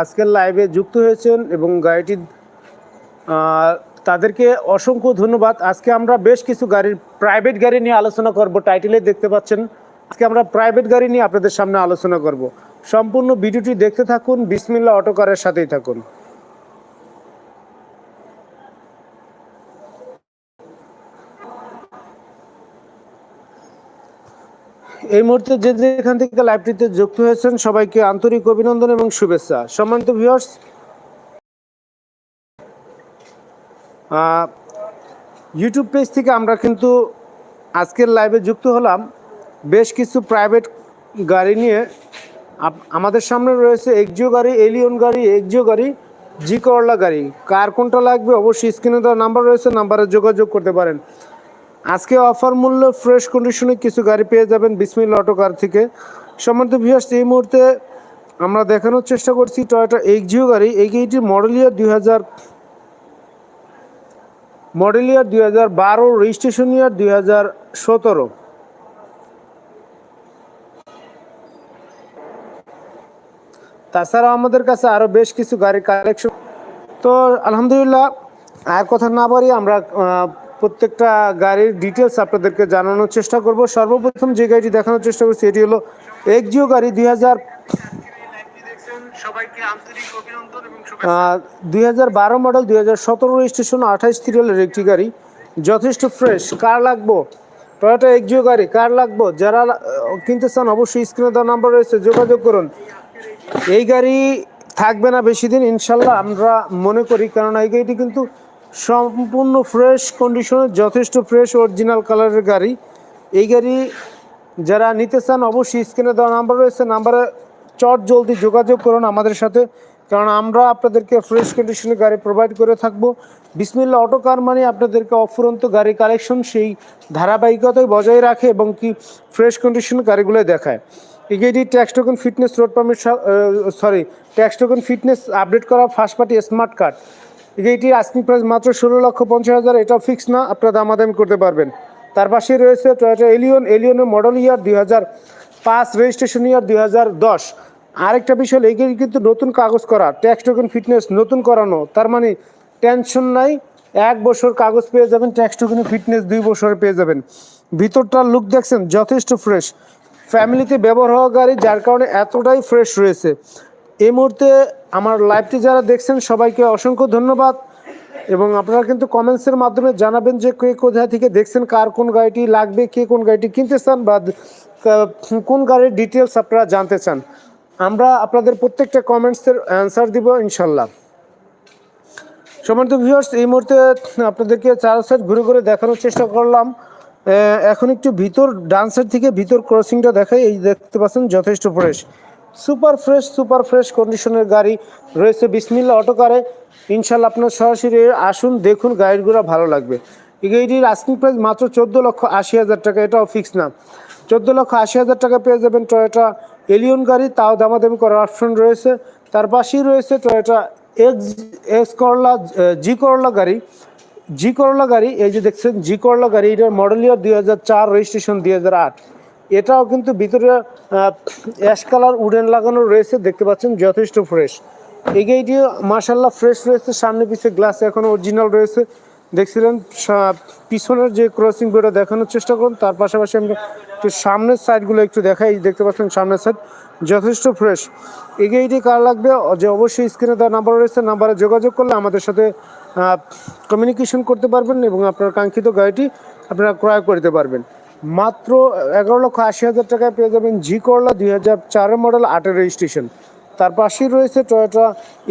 আজকের লাইভে যুক্ত হয়েছেন এবং গাড়িটি তাদেরকে অসংখ্য ধন্যবাদ। আজকে আমরা বেশ কিছু গাড়ির প্রাইভেট গাড়ি নিয়ে আলোচনা করব। টাইটেলে দেখতে পাচ্ছেন। আজকে আমরা প্রাইভেট গাড়ি নিয়ে আপনাদের সামনে আলোচনা করব। সম্পূর্ণ ভিডিওটি দেখতে থাকুন। বিসমিল্লা অটোকারের সাথেই থাকুন। এই মুহূর্তে যে যেখান থেকে লাইভটিতে যুক্ত হয়েছেন, সবাইকে আন্তরিক অভিনন্দন এবং শুভেচ্ছা। সম্মানিত ভিউয়ার্স ইউটিউব পেজ থেকে আমরা কিন্তু আজকের লাইভে যুক্ত হলাম। বেশ কিছু প্রাইভেট গাড়ি নিয়ে আমাদের সামনে রয়েছে এক্সিও গাড়ি এলিয়ন গাড়ি এক্সিও গাড়ি জি করলা গাড়ি। কার কোনটা লাগবে অবশ্যই স্ক্রিনে দেওয়া নাম্বার রয়েছে নাম্বারে যোগাযোগ করতে পারেন। আজকে অফার মূল্য ফ্রেশ কন্ডিশনে কিছু গাড়ি পেয়ে যাবেন বিসমিল অটো কার থেকে। সম্মানিত ভিউয়ার্স এই মুহূর্তে আমরা দেখানোর চেষ্টা করছি টয়োটা এক্সিও গাড়ি। এই গাড়িটি মডেল ইয়ার দুই হাজার মডেল ইয়ার দুই হাজার বারো রেজিস্ট্রেশন ইয়ার দুই হাজার সতেরো। তাছাড়া আমাদের কাছে আরও বেশ কিছু গাড়ির কালেকশন তো আলহামদুলিল্লাহ, আর কথা না বাড়ি আমরা প্রত্যেকটা গাড়ির ডিটেলস আপনাদেরকে জানানোর চেষ্টা করব। সর্বপ্রথম যে গাড়িটি দেখানোর চেষ্টা করছি এটি হলো এক্সিও গাড়ি দুই হাজার দুই হাজার বারো মডেল দুই হাজার সতেরো রেজিস্ট্রেশন আঠাইশ সিরিয়ালের একটি গাড়ি। যথেষ্ট ফ্রেশ কার লাগবো? টয়োটা এক্সিও গাড়ি কার লাগবো? যারা কিনতে চান অবশ্যই স্ক্রিনে দেওয়া নাম্বার রয়েছে যোগাযোগ করুন। এই গাড়ি থাকবে না বেশি দিন ইনশাল্লাহ আমরা মনে করি কারণ এই গাড়িটি কিন্তু সম্পূর্ণ ফ্রেশ কন্ডিশনের যথেষ্ট ফ্রেশ অরিজিনাল কালারের গাড়ি। এই গাড়ি যারা নিতে চান অবশ্যই স্ক্রিনে দেওয়া নাম্বার রয়েছে নাম্বারে চট জলদি যোগাযোগ করুন আমাদের সাথে, কারণ আমরা আপনাদেরকে ফ্রেশ কন্ডিশনের গাড়ি প্রোভাইড করে থাকব। বিসমিল্লা অটো কার মানে আপনাদেরকে অফুরন্ত গাড়ি কালেকশন সেই ধারাবাহিকতায় বজায় রাখে এবং কি ফ্রেশ কন্ডিশনের গাড়িগুলো দেখায়। এই tax token fitness road permit sorry tax token fitness update করা ফার্স্ট পার্টি স্মার্ট কার্ড এই গাড়িটির আস্কিং প্রাইস মাত্র ষোলো লক্ষ পঞ্চাশ হাজার। এটাও ফিক্স না, আপনারা দামাদামি করতে পারবেন। তার পাশে রয়েছে টয়োটা এলিয়ন এলিয়নের মডেল ইয়ার দুই হাজার পাঁচ রেজিস্ট্রেশন ইয়ার দুই হাজার দশ। আরেকটা বিষয় হলো কিন্তু নতুন কাগজ করা ট্যাক্স টোকেন ফিটনেস নতুন করানো। তার মানে টেনশন নাই, এক বছর কাগজ পেয়ে যাবেন ট্যাক্স টোকেনে ফিটনেস দুই বছরে পেয়ে যাবেন। ভিতরটার লুক দেখছেন, যথেষ্ট ফ্রেশ ফ্যামিলিতে ব্যবহার হওয়া গাড়ি, যার কারণে এতটাই ফ্রেশ রয়েছে। এই মুহূর্তে আমার লাইভটি যারা দেখছেন, সবাইকে অসংখ্য ধন্যবাদ। এবং আপনারা কিন্তু কমেন্টসের মাধ্যমে জানাবেন যে কে কোথা থেকে দেখছেন, কার কোন গাড়িটি লাগবে, কে কোন গাড়িটি কিনতে চান বা কোন গাড়ির ডিটেলস আপনারা জানতে চান। আমরা আপনাদের প্রত্যেকটা কমেন্টসের অ্যান্সার দিব ইনশাল্লাহ সম্মানিত ভিউয়ার্স এই মুহূর্তে আপনাদেরকে চার সাইড ঘুরে ঘুরে দেখানোর চেষ্টা করলাম। এখন একটু ভিতর, ডান সাইড থেকে ভিতর ক্রসিংটা দেখাই, এই দেখতে পাচ্ছেন যথেষ্ট fresh super fresh super fresh কন্ডিশনের গাড়ি রয়েছে। বিসমিল্লা অটো কারে ইনশাল্লাহ আপনার সরাসরি আসুন, দেখুন গাড়িগুলো ভালো লাগবে। এই গাড়িটির আস্কিং প্রাইস মাত্র চোদ্দ লক্ষ আশি হাজার টাকা, এটাও ফিক্স না। চোদ্দ লক্ষ আশি হাজার টাকা পেয়ে যাবেন টয়োটা এলিয়ন গাড়ি, তাও দামাদামি করার অপশন রয়েছে। তার পাশেই রয়েছে টয়োটা এক্স এক্স করলা জি করলা গাড়ি। জি করলা গাড়ি, এই যে দেখছেন জি করলা গাড়ি, এটার মডেল ইয়ার দুই হাজার চার রেজিস্ট্রেশন দুই হাজার আট। এটাও কিন্তু ভিতরে অ্যাশ কালার উডেন লাগানো রয়েছে, দেখতে পাচ্ছেন, যথেষ্ট ফ্রেশ এই গাড়িটি মার্শাল্লাহ ফ্রেশ রয়েছে, সামনে পিছে গ্লাস এখনও অরিজিনাল রয়েছে। দেখছিলেন পিছনের যে ক্রসিং বইটা দেখানোর চেষ্টা করুন, তার পাশাপাশি আমরা একটু সামনের সাইডগুলো একটু দেখাই, দেখতে পাচ্ছেন সামনের সাইড যথেষ্ট ফ্রেশ এই গাড়িটি কার লাগবে? যে অবশ্যই স্ক্রিনে দেওয়া নাম্বার রয়েছে নাম্বারে যোগাযোগ করলে আমাদের সাথে কমিউনিকেশন করতে পারবেন এবং আপনার কাঙ্ক্ষিত গাড়িটি আপনারা ক্রয় করতে পারবেন। মাত্র এগারো লক্ষ আশি হাজার টাকায় পেয়ে যাবেন জি করলা দুই হাজার চারের মডেল আটের রেজিস্ট্রেশন তার পাশেই রয়েছে টয়োটা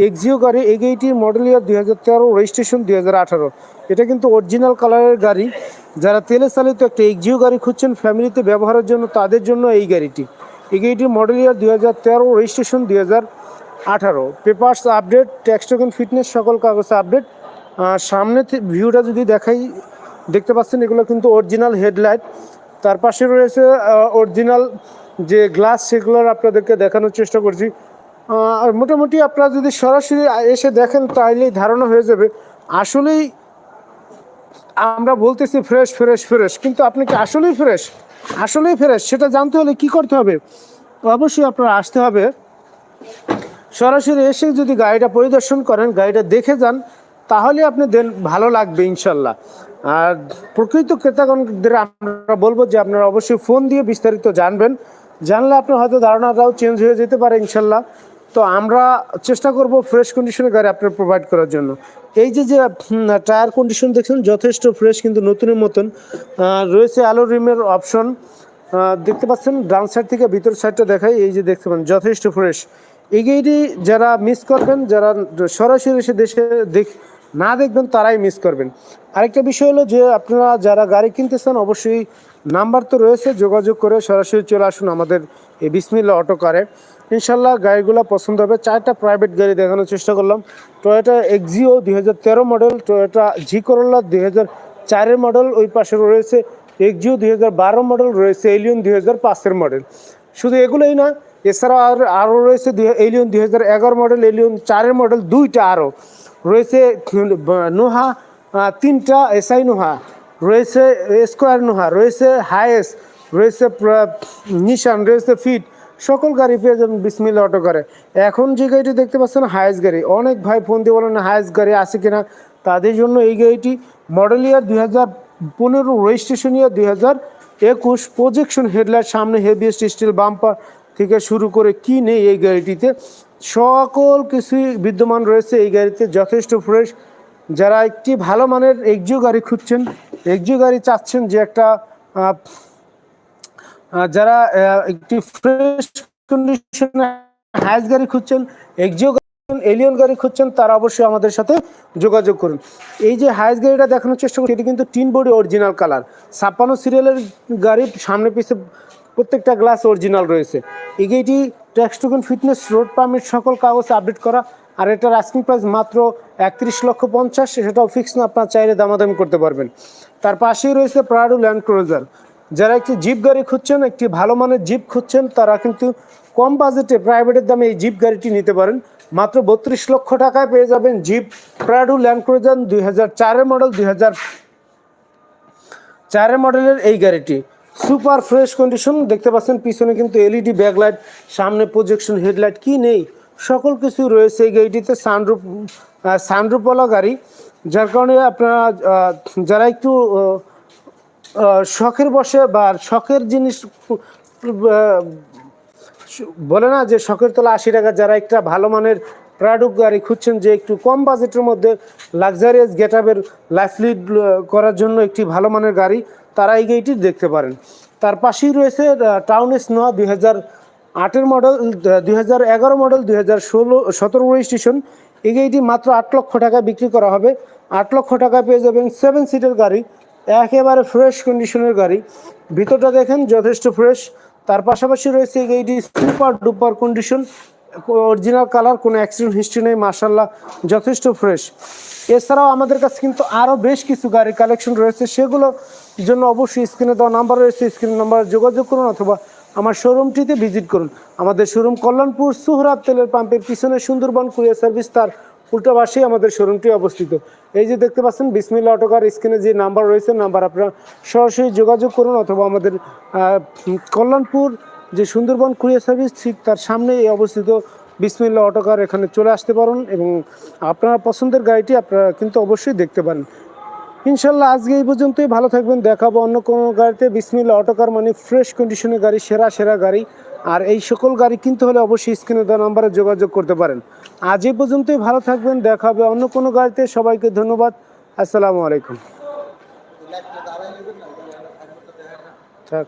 এক্সিও গাড়ি এই গাড়িটির মডেল ইয়ার দুই হাজার তেরো রেজিস্ট্রেশন দুই হাজার আঠারো। এটা কিন্তু অরিজিনাল কালারের গাড়ি। যারা তেলে চালিত একটা এক্সিও গাড়ি খুঁজছেন, ফ্যামিলিতে ব্যবহারের জন্য তাদের জন্য এই গাড়িটি। এই গাড়িটির মডেল ইয়ার দুই হাজার তেরো রেজিস্ট্রেশন দুই হাজার আঠারো। Papers update tax token fitness সকল কাগজ আপডেট সামনে ভিউটা যদি দেখাই, দেখতে পাচ্ছেন এগুলো কিন্তু অরিজিনাল হেডলাইট তার পাশে রয়েছে অরিজিনাল যে গ্লাস সেগুলোর আপনাদেরকে দেখানোর চেষ্টা করছি। আর মোটামুটি আপনারা যদি সরাসরি এসে দেখেন তাহলেই ধারণা হয়ে যাবে। আসলেই আমরা বলতেছি ফ্রেশ ফ্রেশ ফ্রেশ কিন্তু আপনি কি আসলেই ফ্রেশ আসলেই ফ্রেশ সেটা জানতে হলে কি করতে হবে? অবশ্যই আপনার আসতে হবে। সরাসরি এসে যদি গাড়িটা পরিদর্শন করেন, গাড়িটা দেখে যান তাহলে আপনি দেন, ভালো লাগবে ইনশাল্লাহ। আর প্রকৃত ক্রেতাগণদের আমরা বলব যে আপনারা অবশ্যই ফোন দিয়ে বিস্তারিত জানবেন। জানলে আপনার হয়তো ধারণাটাও চেঞ্জ হয়ে যেতে পারে ইনশাল্লাহ। তো আমরা চেষ্টা করব ফ্রেশ কন্ডিশনের গাড়ি আপনার প্রোভাইড করার জন্য। এই যে যে টায়ার কন্ডিশন দেখছেন, যথেষ্ট ফ্রেশ কিন্তু নতুনের মতন। রয়েছে আলো রিমের অপশন দেখতে পাচ্ছেন, ডান সাইড থেকে ভিতর সাইডটা দেখাই, এই যে দেখতে পান, যথেষ্ট ফ্রেশ এই যারা মিস করবেন, যারা সরাসরি এসে দেশে দেখ না দেখবেন, তারাই মিস করবেন। আরেকটা বিষয় হলো যে, আপনারা যারা গাড়ি কিনতে চান অবশ্যই নাম্বার তো রয়েছে, যোগাযোগ করে সরাসরি চলে আসুন আমাদের এই বিসমিল্লা অটো কারে। ইনশাল্লাহ গাড়িগুলো পছন্দ হবে। চারটা প্রাইভেট গাড়ি দেখানোর চেষ্টা করলাম। টয়োটা এক্সিও দুই হাজার তেরো মডেল টয়োটা জি করোলা দুই চারের মডেল ওই পাশে রয়েছে এক্সিও দুই হাজার বারো মডেল রয়েছে এলিয়ন দুই হাজার পাঁচের মডেল শুধু এগুলোই না এছাড়াও আর, আরও রয়েছে এলিয়ন দুই হাজার এগারো মডেল এলিয়ন চারের মডেল দুইটা আরও। রয়েছে নোহা তিনটা এসআই নোহা, রয়েছে স্কোয়ার নোহা, রয়েছে হায়েস, রয়েছে নিশান, রয়েছে ফিট, সকল গাড়ি পেয়ে যাবেন বিসমিল্লা অটো করে। এখন যে গাড়িটি দেখতে পাচ্ছেন, হায়েস গাড়ি। অনেক ভাই ফোন দিয়ে বলেন, হায়েস গাড়ি আছে কিনা? তাদের জন্য এই গাড়িটি মডেল ইয়ার দুই হাজার পনেরো রেজিস্ট্রেশন ইয়ার দুই হাজার একুশ প্রজেকশন হেডলাইট সামনে হেভিয়েস্ট স্টিল বাম্পার থেকে শুরু করে কি নেই এই গাড়িটিতে। সকল কিছুই বিদ্যমান রয়েছে এই গাড়িতে, যথেষ্ট ফ্রেশ যারা একটি ভালো মানের এক্সিও গাড়ি খুঁজছেন এক্সিও গাড়ি চাচ্ছেন যে একটা যারা একটি ফ্রেশ কন্ডিশনে হাইস গাড়ি খুঁজছেন এক্সিও এলিয়ন গাড়ি খুঁজছেন, তারা অবশ্যই আমাদের সাথে যোগাযোগ করুন। এই যে হাইস গাড়িটা দেখানোর চেষ্টা করছি, এটি কিন্তু টিন বডি অরিজিনাল কালার ছাপ্পান্ন সিরিয়ালের গাড়ি, সামনে পিছে প্রত্যেকটা গ্লাস অরিজিনাল রয়েছে। এই গাড়িটি tax token, fitness, road permit সকল কাগজ আপডেট করা। আর এটার আস্কিং প্রাইস মাত্র একত্রিশ লক্ষ পঞ্চাশ, সেটাও ফিক্স না, আপনার চাইলে দামাদামি করতে পারবেন। তার পাশেই রয়েছে প্রাডু ল্যান্ড ক্রুজার যারা একটি জিপ গাড়ি খুঁজছেন, একটি ভালো মানের জিপ খুঁজছেন, তারা কিন্তু কম বাজেটে প্রাইভেটের দামে এই জিপ গাড়িটি নিতে পারেন। মাত্র বত্রিশ লক্ষ টাকায় পেয়ে যাবেন জিপ প্রাডু ল্যান্ড ক্রুজার দুই হাজার চারের মডেল দুই হাজার চারের মডেলের এই গাড়িটি। সুপার ফ্রেশ কন্ডিশন, দেখতে পাচ্ছেন পিছনে কিন্তু এলইডি ব্যাকলাইট, সামনে প্রজেকশন হেডলাইট কি নেই? সকল কিছু রয়েছে এই গাড়িটিতে সানরুপ সানরুপওয়ালা গাড়ি, যার কারণে আপনারা যারা একটু শখের বসে বা শখের জিনিস বলে না যে শখের তোলা আশি টাকা, যারা একটা ভালো মানের প্রোডাক্ট গাড়ি খুঁজছেন যে একটু কম বাজেটের মধ্যে লাক্সারিয়াস গেট আপের লাইফ লিড করার জন্য একটি ভালো মানের গাড়ি তারা এই গাড়িটি দেখতে পারেন। তার পাশেই রয়েছে টাউন স্নোয়া দুই হাজার আটের মডেল দুই হাজার এগারো মডেল দুই হাজার ষোলো, সতেরো রেজিস্ট্রেশন এই গাড়িটি মাত্র আট লক্ষ টাকায় বিক্রি করা হবে। আট লক্ষ টাকায় পেয়ে যাবেন সেভেন সিটের গাড়ি, একেবারে ফ্রেশ কন্ডিশনের গাড়ি। ভিতরটা দেখেন যথেষ্ট ফ্রেশ তার পাশাপাশি রয়েছে এই গাড়িটি super duper condition original colour কোনো অ্যাক্সিডেন্ট হিস্ট্রি নেই মার্শাল্লাহ যথেষ্ট ফ্রেশ এছাড়াও আমাদের কাছে কিন্তু আরও বেশ কিছু গাড়ির কালেকশন রয়েছে, সেগুলো জন্য অবশ্যই স্ক্রিনে দেওয়া নাম্বার রয়েছে স্ক্রিন নাম্বার যোগাযোগ করুন অথবা আমার শোরুমটিতে ভিজিট করুন। আমাদের শোরুম কল্যাণপুর, সুহরাব তেলের পাম্পের পিছনে সুন্দরবন কুরিয়ার সার্ভিস, তার উল্টো পাশেই আমাদের শোরুমটি অবস্থিত। এই যে দেখতে পাচ্ছেন বিসমিল্লা অটোকার স্ক্রিনে যে নাম্বার রয়েছে নাম্বার আপনারা সরাসরি যোগাযোগ করুন অথবা আমাদের কল্যাণপুর যে সুন্দরবন কুরিয়ার সার্ভিস, ঠিক তার সামনেই অবস্থিত বিসমিল্লা অটোকার এখানে চলে আসতে পারেন এবং আপনার পছন্দের গাড়িটি আপনারা কিন্তু অবশ্যই দেখতে পারেন। ইনশাল্লাহ আজকে এই পর্যন্তই, ভালো থাকবেন, দেখাবো অন্য কোনো গাড়িতে বিসমিল্লা অটোকার মানে ফ্রেশ কন্ডিশনের গাড়ি, সেরা সেরা গাড়ি। আর এই সকল গাড়ি কিনতে হলে অবশ্যই স্ক্রিনে দেওয়া নাম্বারে যোগাযোগ করতে পারেন। আজ এই পর্যন্তই, ভালো থাকবেন, দেখাবে অন্য কোনো গাড়িতে, সবাইকে ধন্যবাদ, আসসালামু আলাইকুম। থাক।